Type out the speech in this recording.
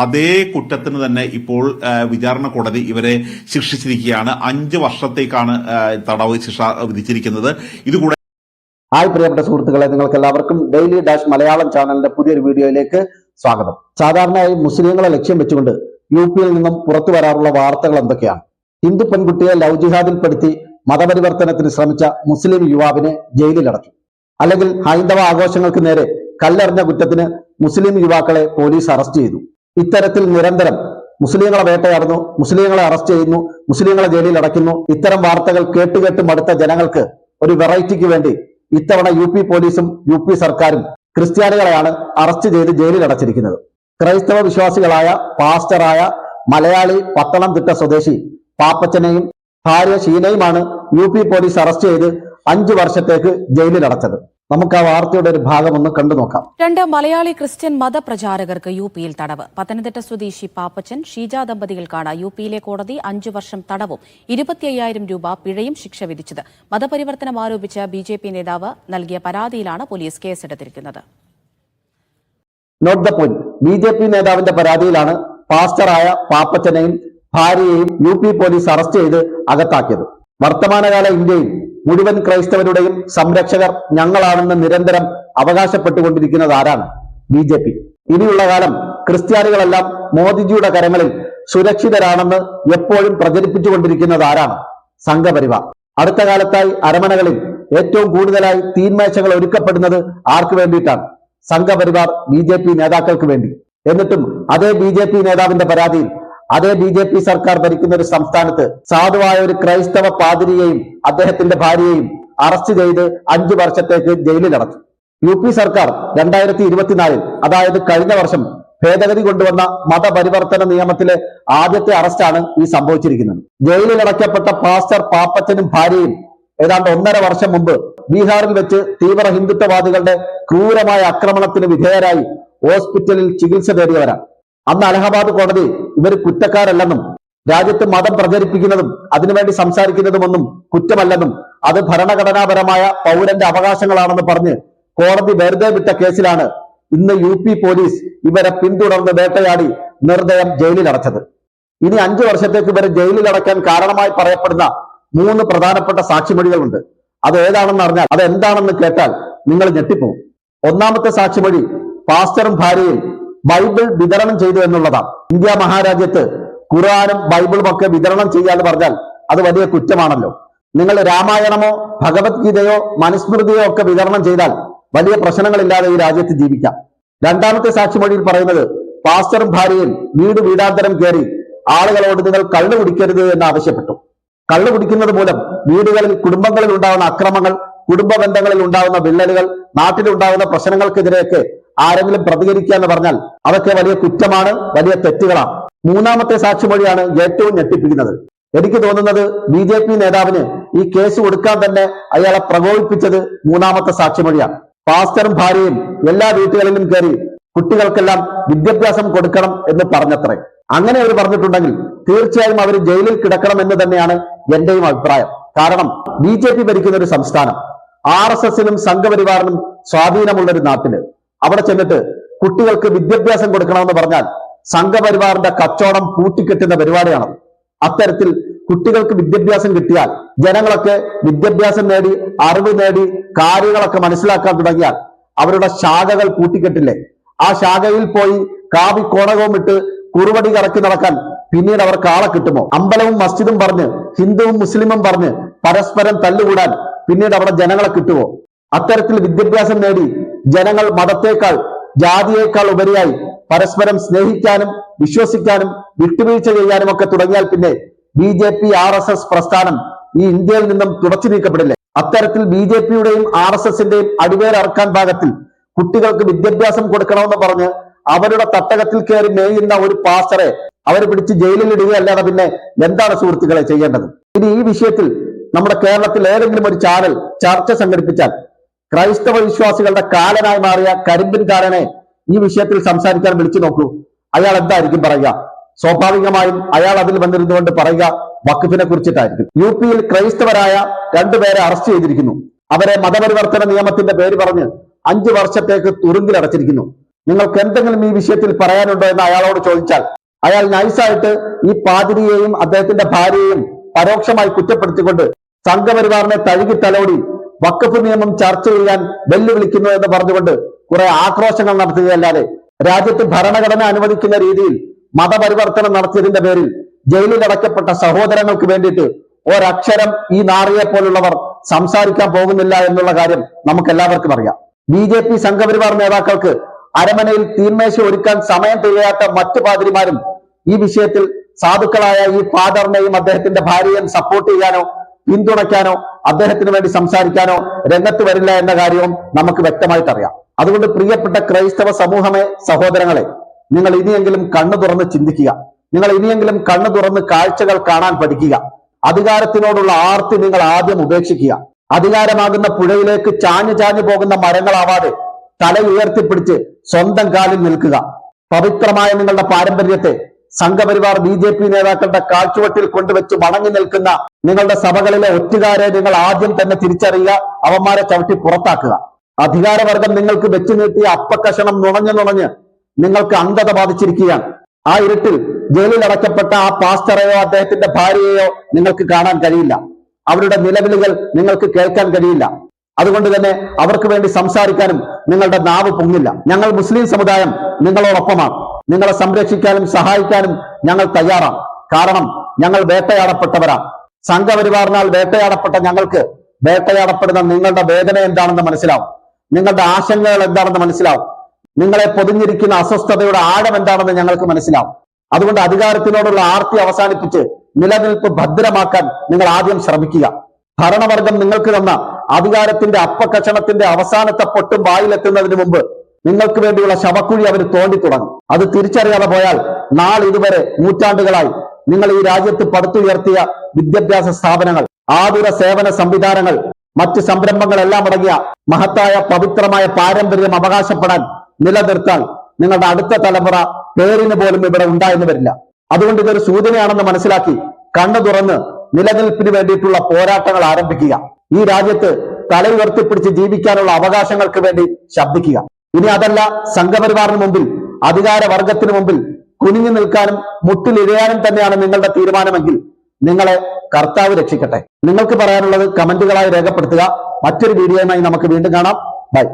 അതേ കുറ്റത്തിന് തന്നെ ഇപ്പോൾ വിചാരണ കോടതി ഇവരെ ശിക്ഷിച്ചിരിക്കുകയാണ്. അഞ്ച് വർഷത്തേക്കാണ് തടവ് ശിക്ഷ വിധിച്ചിരിക്കുന്നത്. ഇതുകൂടെ ഹായ് പ്രിയപ്പെട്ട സുഹൃത്തുക്കളെ നിങ്ങൾക്ക് എല്ലാവർക്കും ഡെയിലി ഡാഷ് മലയാളം ചാനലിന്റെ പുതിയൊരു വീഡിയോയിലേക്ക് സ്വാഗതം. സാധാരണയായി മുസ്ലിങ്ങളെ ലക്ഷ്യം വെച്ചുകൊണ്ട് യു പിയിൽ നിന്നും പുറത്തു വരാറുള്ള വാർത്തകൾ എന്തൊക്കെയാണ്? ഹിന്ദു പെൺകുട്ടിയെ ലവ് ജിഹാദിൽപ്പെടുത്തി മതപരിവർത്തനത്തിന് ശ്രമിച്ച മുസ്ലിം യുവാവിനെ ജയിലിലടക്കി അല്ലെങ്കിൽ ഹൈന്ദവ ആഘോഷങ്ങൾക്ക് നേരെ കല്ലെറിഞ്ഞ കുറ്റത്തിന് മുസ്ലിം യുവാക്കളെ പോലീസ് അറസ്റ്റ് ചെയ്തു. ഇത്തരത്തിൽ നിരന്തരം മുസ്ലിങ്ങളെ വേട്ടയാടുന്നു മുസ്ലിങ്ങളെ അറസ്റ്റ് ചെയ്യുന്നു മുസ്ലിങ്ങളെ ജയിലിൽ അടയ്ക്കുന്നു. ഇത്തരം വാർത്തകൾ കേട്ടുകേട്ട് മടുത്ത ജനങ്ങൾക്ക് ഒരു വെറൈറ്റിക്ക് വേണ്ടി ഇത്തവണ യു പി പോലീസും യു പി സർക്കാരും ക്രിസ്ത്യാനികളെയാണ് അറസ്റ്റ് ചെയ്ത് ജയിലിൽ അടച്ചിരിക്കുന്നത്. ക്രൈസ്തവ വിശ്വാസികളായ പാസ്റ്ററായ മലയാളി പത്തനംതിട്ട സ്വദേശി പാപ്പച്ചനെയും ഭാര്യ ഷീനയുമാണ് യു പി പോലീസ് അറസ്റ്റ് ചെയ്ത് അഞ്ചു വർഷത്തേക്ക് ജയിലിൽ അടച്ചത്. നമുക്ക് ആ വാർത്തയുടെ ഒരു ഭാഗം ഒന്ന് കണ്ടു നോക്കാം. രണ്ട് മലയാളി ക്രിസ്ത്യൻ മതപ്രചാരകർക്ക് യു പിയിൽ തടവ്. പത്തനംതിട്ട സ്വദേശി പാപ്പച്ചൻ ഷീജ ദമ്പതികൾക്കാണ് യു പിയിലെ കോടതി അഞ്ചു വർഷം തടവും ഇരുപത്തി അയ്യായിരം രൂപ പിഴയും ശിക്ഷ വിധിച്ചത്. മതപരിവർത്തനം ആരോപിച്ച ബി ജെ പി നേതാവ് നൽകിയ പരാതിയിലാണ് പോലീസ് കേസെടുത്തിരിക്കുന്നത്. Note the point. B J P നേതാവിന്റെ പരാതിയിലാണ് പാസ്റ്ററായ പാപ്പച്ചനെയും ഭാര്യയെയും യു പി പോലീസ് അറസ്റ്റ് ചെയ്ത് അകത്താക്കിയത്. വർത്തമാനകാല ഇന്ത്യയിൽ മുഴുവൻ ക്രൈസ്തവരുടെയും സംരക്ഷകർ ഞങ്ങളാണെന്ന് നിരന്തരം അവകാശപ്പെട്ടുകൊണ്ടിരിക്കുന്നത് ആരാണ്? B J P. ഇനിയുള്ള കാലം ക്രിസ്ത്യാനികളെല്ലാം മോദിജിയുടെ കരങ്ങളിൽ സുരക്ഷിതരാണെന്ന് എപ്പോഴും പ്രചരിപ്പിച്ചുകൊണ്ടിരിക്കുന്നത് ആരാണ്? സംഘപരിവാർ. അടുത്ത കാലത്തായി അരമനകളിൽ ഏറ്റവും കൂടുതലായി തീന്മേശകൾ ഒരുക്കപ്പെടുന്നത് ആർക്ക് വേണ്ടിയിട്ടാണ്? സംഘപരിവാർ ബി ജെ പി നേതാക്കൾക്ക് വേണ്ടി. എന്നിട്ടും അതേ ബി ജെ പി നേതാവിന്റെ പരാതിയിൽ അതേ ബി ജെ പി സർക്കാർ ഭരിക്കുന്ന ഒരു സംസ്ഥാനത്ത് സാധുവായ ഒരു ക്രൈസ്തവ പാതിരിയെയും അദ്ദേഹത്തിന്റെ ഭാര്യയെയും അറസ്റ്റ് ചെയ്ത് അഞ്ചു വർഷത്തേക്ക് ജയിലിലടച്ചു യു പി സർക്കാർ രണ്ടായിരത്തി ഇരുപത്തിനാലിൽ അതായത് കഴിഞ്ഞ വർഷം ഭേദഗതി കൊണ്ടുവന്ന മതപരിവർത്തന നിയമത്തിലെ ആദ്യത്തെ അറസ്റ്റാണ് ഈ സംഭവിച്ചിരിക്കുന്നത്. ജയിലിലടക്കപ്പെട്ട പാസ്റ്റർ പാപ്പച്ചനും ഭാര്യയും ഏതാണ്ട് ഒന്നര വർഷം മുമ്പ് ബീഹാറിൽ വെച്ച് തീവ്ര ഹിന്ദുത്വവാദികളുടെ ക്രൂരമായ ആക്രമണത്തിന് വിധേയരായി ഹോസ്പിറ്റലിൽ ചികിത്സ തേടിയവരാണ്. അന്ന് അലഹബാദ് കോടതി ഇവർ കുറ്റക്കാരല്ലെന്നും രാജ്യത്ത് മതം പ്രചരിപ്പിക്കുന്നതും അതിനുവേണ്ടി സംസാരിക്കുന്നതുമൊന്നും കുറ്റമല്ലെന്നും അത് ഭരണഘടനാപരമായ പൗരന്റെ അവകാശങ്ങളാണെന്ന് പറഞ്ഞ് കോടതി വെറുതെ വിട്ട കേസിലാണ് ഇന്ന് യു പി പോലീസ് ഇവരെ പിന്തുടർന്ന് വേട്ടയാടി നിർദ്ദയം ജയിലിലടച്ചത് ഇനി അഞ്ചു വർഷത്തേക്ക് ഇവരെ ജയിലിലടക്കാൻ കാരണമായി പറയപ്പെടുന്ന മൂന്ന് പ്രധാനപ്പെട്ട സാക്ഷിമൊഴികളുണ്ട്. അത് ഏതാണെന്ന് അറിഞ്ഞാൽ അത് എന്താണെന്ന് കേട്ടാൽ നിങ്ങൾ ഞെട്ടിപ്പോകും ഒന്നാമത്തെ സാക്ഷിമൊഴി പാസ്റ്ററും ഭാര്യയും ബൈബിൾ വിതരണം ചെയ്തു എന്നുള്ളതാണ്. ഇന്ത്യ മഹാരാജ്യത്ത് ഖുർആാനും ബൈബിളും ഒക്കെ വിതരണം ചെയ്യാന്ന് പറഞ്ഞാൽ അത് വലിയ കുറ്റമാണല്ലോ. നിങ്ങൾ രാമായണമോ ഭഗവത്ഗീതയോ മനുസ്മൃതിയോ ഒക്കെ വിതരണം ചെയ്താൽ വലിയ പ്രശ്നങ്ങളില്ലാതെ ഈ രാജ്യത്ത് ജീവിക്കാം. രണ്ടാമത്തെ സാക്ഷിമൊഴിയിൽ പറയുന്നത് പാസ്റ്ററും ഭാര്യയും വീട് വീടാന്തരം കയറി ആളുകളോട് നിങ്ങൾ കള്ളു കുടിക്കരുത് എന്ന് ആവശ്യപ്പെട്ടു. കള്ളു കുടിക്കുന്നത് മൂലം വീടുകളിൽ കുടുംബങ്ങളിൽ ഉണ്ടാകുന്ന അക്രമങ്ങൾ കുടുംബ ബന്ധങ്ങളിൽ ഉണ്ടാകുന്ന വിള്ളലുകൾ നാട്ടിലുണ്ടാകുന്ന പ്രശ്നങ്ങൾക്കെതിരെയൊക്കെ ആരെങ്കിലും പ്രതികരിക്കുക എന്ന് പറഞ്ഞാൽ അതൊക്കെ വലിയ കുറ്റമാണ് വലിയ തെറ്റുകളാണ്. മൂന്നാമത്തെ സാക്ഷിമൊഴിയാണ് ഏറ്റവും ഞെട്ടിപ്പിക്കുന്നത്. എനിക്ക് തോന്നുന്നത് ബി ജെ പി നേതാവിന് ഈ കേസ് കൊടുക്കാൻ തന്നെ അയാളെ പ്രകോപിപ്പിച്ചത് മൂന്നാമത്തെ സാക്ഷിമൊഴിയാണ്. പാസ്റ്ററും ഭാര്യയും എല്ലാ വീട്ടുകളിലും കയറി കുട്ടികൾക്കെല്ലാം വിദ്യാഭ്യാസം കൊടുക്കണം എന്ന് പറഞ്ഞത്രേ. അങ്ങനെ അവർ പറഞ്ഞിട്ടുണ്ടെങ്കിൽ തീർച്ചയായും അവർ ജയിലിൽ കിടക്കണം എന്ന് തന്നെയാണ് എന്റെയും അഭിപ്രായം. കാരണം ബി ഭരിക്കുന്ന ഒരു സംസ്ഥാനം ആർ എസ് എസിനും സംഘപരിവാറിനും സ്വാധീനമുള്ള ഒരു നാട്ടിൽ. അവിടെ ചെന്നിട്ട് കുട്ടികൾക്ക് വിദ്യാഭ്യാസം കൊടുക്കണമെന്ന് പറഞ്ഞാൽ സംഘപരിവാറിന്റെ കച്ചവടം പൂട്ടിക്കെട്ടുന്ന പരിപാടിയാണ് അത്തരത്തിൽ കുട്ടികൾക്ക് വിദ്യാഭ്യാസം കിട്ടിയാൽ ജനങ്ങളൊക്കെ വിദ്യാഭ്യാസം നേടി അറിവ് നേടി കാര്യങ്ങളൊക്കെ മനസ്സിലാക്കാൻ തുടങ്ങിയാൽ അവരുടെ ശാഖകൾ പൂട്ടിക്കെട്ടില്ലേ? ആ ശാഖയിൽ പോയി കാവി കോണകവും ഇട്ട് കുറുവടി കറക്കി നടക്കാൻ പിന്നീട് അവർക്ക് ആളെ കിട്ടുമോ? അമ്പലവും മസ്ജിദും പറഞ്ഞ് ഹിന്ദുവും മുസ്ലിമും പറഞ്ഞ് പരസ്പരം തല്ലുകൂടാൻ പിന്നീട് അവിടെ ജനങ്ങളെ കിട്ടുമോ? അത്തരത്തിൽ വിദ്യാഭ്യാസം നേടി ജനങ്ങൾ മതത്തേക്കാൾ ജാതിയേക്കാൾ ഉപരിയായി പരസ്പരം സ്നേഹിക്കാനും വിശ്വസിക്കാനും വിട്ടുവീഴ്ച ചെയ്യാനും ഒക്കെ തുടങ്ങിയാൽ പിന്നെ B J P R S S പ്രസ്ഥാനം ഈ ഇന്ത്യയിൽ നിന്നും തുടച്ചു നീക്കപ്പെടില്ലേ. അത്തരത്തിൽ ബി ജെ പിയുടെയും ആർ എസ് എസിന്റെയും അടിവേരറക്കാൻ ഭാഗത്തിൽ കുട്ടികൾക്ക് വിദ്യാഭ്യാസം കൊടുക്കണമെന്ന് പറഞ്ഞ് അവരുടെ തട്ടകത്തിൽ കയറി മേയുന്ന ഒരു പാസ്റ്ററെ അവർ പിടിച്ച് ജയിലിൽ ഇടുകയല്ലാതെ പിന്നെ എന്താണ് സുഹൃത്തുക്കളെ ചെയ്യേണ്ടത്? ഇനി ഈ വിഷയത്തിൽ നമ്മുടെ കേരളത്തിൽ ഏതെങ്കിലും ഒരു ചാനൽ ചർച്ച സംഘടിപ്പിച്ചാൽ ക്രൈസ്തവ വിശ്വാസികളുടെ കാലനായി മാറിയ കരിമ്പിൻ കാലനെ ഈ വിഷയത്തിൽ സംസാരിക്കാൻ വിളിച്ചു നോക്കൂ. അയാൾ എന്തായിരിക്കും പറയുക? സ്വാഭാവികമായും അയാൾ അതിൽ വന്നിരുന്നുകൊണ്ട് പറയുക വഖഫിനെ കുറിച്ചിട്ടായിരിക്കും. യു പിയിൽ ക്രൈസ്തവരായ രണ്ടുപേരെ അറസ്റ്റ് ചെയ്തിരിക്കുന്നു. അവരെ മതപരിവർത്തന നിയമത്തിന്റെ പേര് പറഞ്ഞ് അഞ്ചു വർഷത്തേക്ക് തുറുങ്കിലടച്ചിരിക്കുന്നു നിങ്ങൾക്ക് എന്തെങ്കിലും ഈ വിഷയത്തിൽ പറയാനുണ്ടോ എന്ന് അയാളോട് ചോദിച്ചാൽ അയാൾ നൈസായിട്ട് ഈ പാതിരിയെയും അദ്ദേഹത്തിന്റെ ഭാര്യയെയും പരോക്ഷമായി കുറ്റപ്പെടുത്തിക്കൊണ്ട് സംഘപരിവാറിനെ തഴുകി തലോടി വക്കഫ് നിയമം ചർച്ച ചെയ്യാൻ വെല്ലുവിളിക്കുന്നു എന്ന് പറഞ്ഞുകൊണ്ട് കുറെ ആക്രോശങ്ങൾ നടത്തുകയല്ലാതെ രാജ്യത്ത് ഭരണഘടന അനുവദിക്കുന്ന രീതിയിൽ മതപരിവർത്തനം നടത്തിയതിന്റെ പേരിൽ ജയിലിൽ അടയ്ക്കപ്പെട്ട സഹോദരങ്ങൾക്ക് വേണ്ടിയിട്ട് ഒരക്ഷരം ഈ നാറിയെ പോലുള്ളവർ സംസാരിക്കാൻ പോകുന്നില്ല എന്നുള്ള കാര്യം നമുക്ക് എല്ലാവർക്കും അറിയാം. ബി ജെ പി സംഘപരിവാർ നേതാക്കൾക്ക് അരമനയിൽ തീന്മേശ ഒരുക്കാൻ സമയം തികയാത്ത മറ്റു പാതിരിമാരും ഈ വിഷയത്തിൽ സാധുക്കളായ ഈ ഫാദറിനെയും അദ്ദേഹത്തിന്റെ ഭാര്യയെയും സപ്പോർട്ട് ചെയ്യാനോ പിന്തുണയ്ക്കാനോ അദ്ദേഹത്തിന് വേണ്ടി സംസാരിക്കാനോ രംഗത്ത് വരില്ല എന്ന കാര്യവും നമുക്ക് വ്യക്തമായിട്ടറിയാം. അതുകൊണ്ട് പ്രിയപ്പെട്ട ക്രൈസ്തവ സമൂഹമേ സഹോദരങ്ങളെ നിങ്ങൾ ഇനിയെങ്കിലും കണ്ണു തുറന്ന് ചിന്തിക്കുക. നിങ്ങൾ ഇനിയെങ്കിലും കണ്ണു തുറന്ന് കാഴ്ചകൾ കാണാൻ പഠിക്കുക. അധികാരത്തിനോടുള്ള ആർത്തി നിങ്ങൾ ആദ്യം ഉപേക്ഷിക്കുക. അധികാരമാകുന്ന പുഴയിലേക്ക് ചാഞ്ഞു ചാഞ്ഞു പോകുന്ന മരങ്ങളാവാതെ തല ഉയർത്തിപ്പിടിച്ച് സ്വന്തം കാലിൽ നിൽക്കുക. പവിത്രമായ നിങ്ങളുടെ പാരമ്പര്യത്തെ സംഘപരിവാർ ബി ജെ പി നേതാക്കളുടെ കാൽച്ചുവട്ടിൽ കൊണ്ടുവച്ച് വണങ്ങി നിൽക്കുന്ന നിങ്ങളുടെ സഭകളിലെ ഒറ്റുകാരെ നിങ്ങൾ ആദ്യം തന്നെ തിരിച്ചറിയുക അവന്മാരെ ചവിട്ടി പുറത്താക്കുക. അധികാരവർഗം നിങ്ങൾക്ക് വെച്ചു നീട്ടിയ അപ്പക്കഷണം നുണഞ്ഞു നുണഞ്ഞ് നിങ്ങൾക്ക് അന്ധത ബാധിച്ചിരിക്കുകയാണ്. ആ ഇരുട്ടിൽ ജയിലിൽ അടയ്ക്കപ്പെട്ട ആ പാസ്റ്ററെയോ അദ്ദേഹത്തിന്റെ ഭാര്യയെയോ നിങ്ങൾക്ക് കാണാൻ കഴിയില്ല. അവരുടെ നിലവിളികൾ നിങ്ങൾക്ക് കേൾക്കാൻ കഴിയില്ല. അതുകൊണ്ട് തന്നെ അവർക്ക് വേണ്ടി സംസാരിക്കാനും നിങ്ങളുടെ നാവ് പൊങ്ങില്ല. ഞങ്ങൾ മുസ്ലിം സമുദായം നിങ്ങളോടൊപ്പമാണ്. നിങ്ങളെ സംരക്ഷിക്കാനും സഹായിക്കാനും ഞങ്ങൾ തയ്യാറാണ്. കാരണം ഞങ്ങൾ വേട്ടയാടപ്പെട്ടവരാണ് സംഘപരിവാറിനാൽ വേട്ടയാടപ്പെട്ട ഞങ്ങൾക്ക് വേട്ടയാടപ്പെടുന്ന നിങ്ങളുടെ വേദന എന്താണെന്ന് മനസ്സിലാവും. നിങ്ങളുടെ ആശങ്കകൾ എന്താണെന്ന് മനസ്സിലാവും. നിങ്ങളെ പൊതിഞ്ഞിരിക്കുന്ന അസ്വസ്ഥതയുടെ ആഴം എന്താണെന്ന് ഞങ്ങൾക്ക് മനസ്സിലാവും. അതുകൊണ്ട് അധികാരത്തിനോടുള്ള ആർത്തി അവസാനിപ്പിച്ച് നിലനിൽപ്പ് ഭദ്രമാക്കാൻ നിങ്ങൾ ആദ്യം ശ്രമിക്കുക. ഭരണവർഗം നിങ്ങൾക്ക് തന്ന അധികാരത്തിന്റെ അപ്പക്കഷണത്തിന്റെ അവസാനത്തെ പൊട്ടും വായിലെത്തുന്നതിന് മുമ്പ് നിങ്ങൾക്ക് വേണ്ടിയുള്ള ശവക്കുഴി അവർ തോണ്ടി തുടങ്ങും. അത് തിരിച്ചറിയാതെ പോയാൽ നാളെ ഇതുവരെ നൂറ്റാണ്ടുകളായി നിങ്ങൾ ഈ രാജ്യത്ത് പടുത്തുയർത്തിയ വിദ്യാഭ്യാസ സ്ഥാപനങ്ങൾ ആതുര സേവന സംവിധാനങ്ങൾ മറ്റ് സംരംഭങ്ങളെല്ലാം അടങ്ങിയ മഹത്തായ പവിത്രമായ പാരമ്പര്യം അവകാശപ്പെടാൻ നിലനിർത്താൻ നിങ്ങളുടെ അടുത്ത തലമുറ പേരിന് പോലും ഇവിടെ ഉണ്ടായെന്ന് വരില്ല. അതുകൊണ്ട് ഇതൊരു സൂചനയാണെന്ന് മനസ്സിലാക്കി കണ്ണു തുറന്ന് നിലനിൽപ്പിന് വേണ്ടിയിട്ടുള്ള പോരാട്ടങ്ങൾ ആരംഭിക്കുക. ഈ രാജ്യത്ത് തല ഉയർത്തിപ്പിടിച്ച് ജീവിക്കാനുള്ള അവകാശങ്ങൾക്ക് വേണ്ടി ശബ്ദിക്കുക. ഇനി അതല്ല സംഘപരിവാറിന് മുമ്പിൽ അധികാര വർഗത്തിന് മുമ്പിൽ കുനിഞ്ഞു നിൽക്കാനും മുട്ടിലിഴയാനും തന്നെയാണ് നിങ്ങളുടെ തീരുമാനമെങ്കിൽ നിങ്ങളെ കർത്താവ് രക്ഷിക്കട്ടെ. നിങ്ങൾക്ക് പറയാനുള്ളത് കമന്റുകളായി രേഖപ്പെടുത്തുക. മറ്റൊരു വീഡിയോയുമായി നമുക്ക് വീണ്ടും കാണാം. ബൈ.